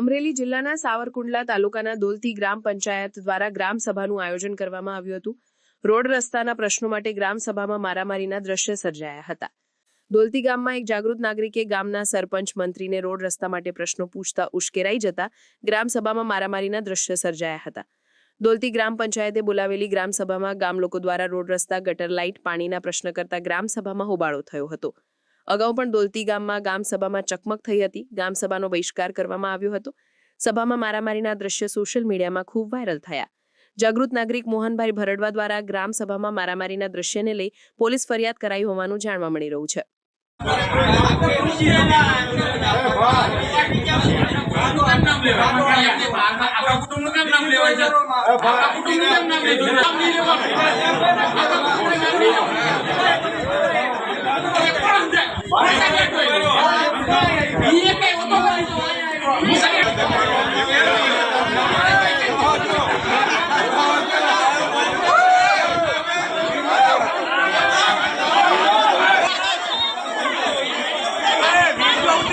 અમરેલી જિલ્લાના સાવરકુંડલા તાલુકાના દોલતી ગ્રામ પંચાયત દ્વારા ગ્રામ સભાનું આયોજન કરવામાં આવ્યું હતું. રોડ રસ્તાના પ્રશ્નો માટે ગ્રામ સભામાં મારામારીના દ્રશ્ય સર્જાયા હતા. દોલતી ગામમાં એક જાગૃત નાગરિકે ગામના સરપંચ મંત્રીને રોડ રસ્તા માટે પ્રશ્નો પૂછતા ઉશ્કેરાઈ જતા ગ્રામ સભામાં મારામારીના દ્રશ્ય સર્જાયા હતા. દોલતી ગ્રામ પંચાયતે બોલાવેલી ગ્રામ સભામાં ગામ લોકો દ્વારા રોડ રસ્તા, ગટર લાઇટ, પાણીના પ્રશ્ન કરતા ગ્રામ સભામાં હોબાળો થયો હતો. અગાઉ પણ દોલતી ગામમાં ગામ સભામાં ચકમક થઈ હતી. ગામ સભાનો બહિષ્કાર કરવામાં આવ્યો હતો. સભામાં મારામારીના દ્રશ્ય સોશિયલ મીડિયામાં ખૂબ વાયરલ થયા. જાગૃત નાગરિક મોહનભાઈ ભરડવા દ્વારા ગ્રામ સભામાં મારામારીના દ્રશ્યને લઈ પોલીસ ફરિયાદ કરાઈ હોવાનું જાણવા મળી રહ્યું છે. આપણા કુટુંબનું નામ લેવાય છે. આપણા કુટુંબનું નામ લેવાય Yeah.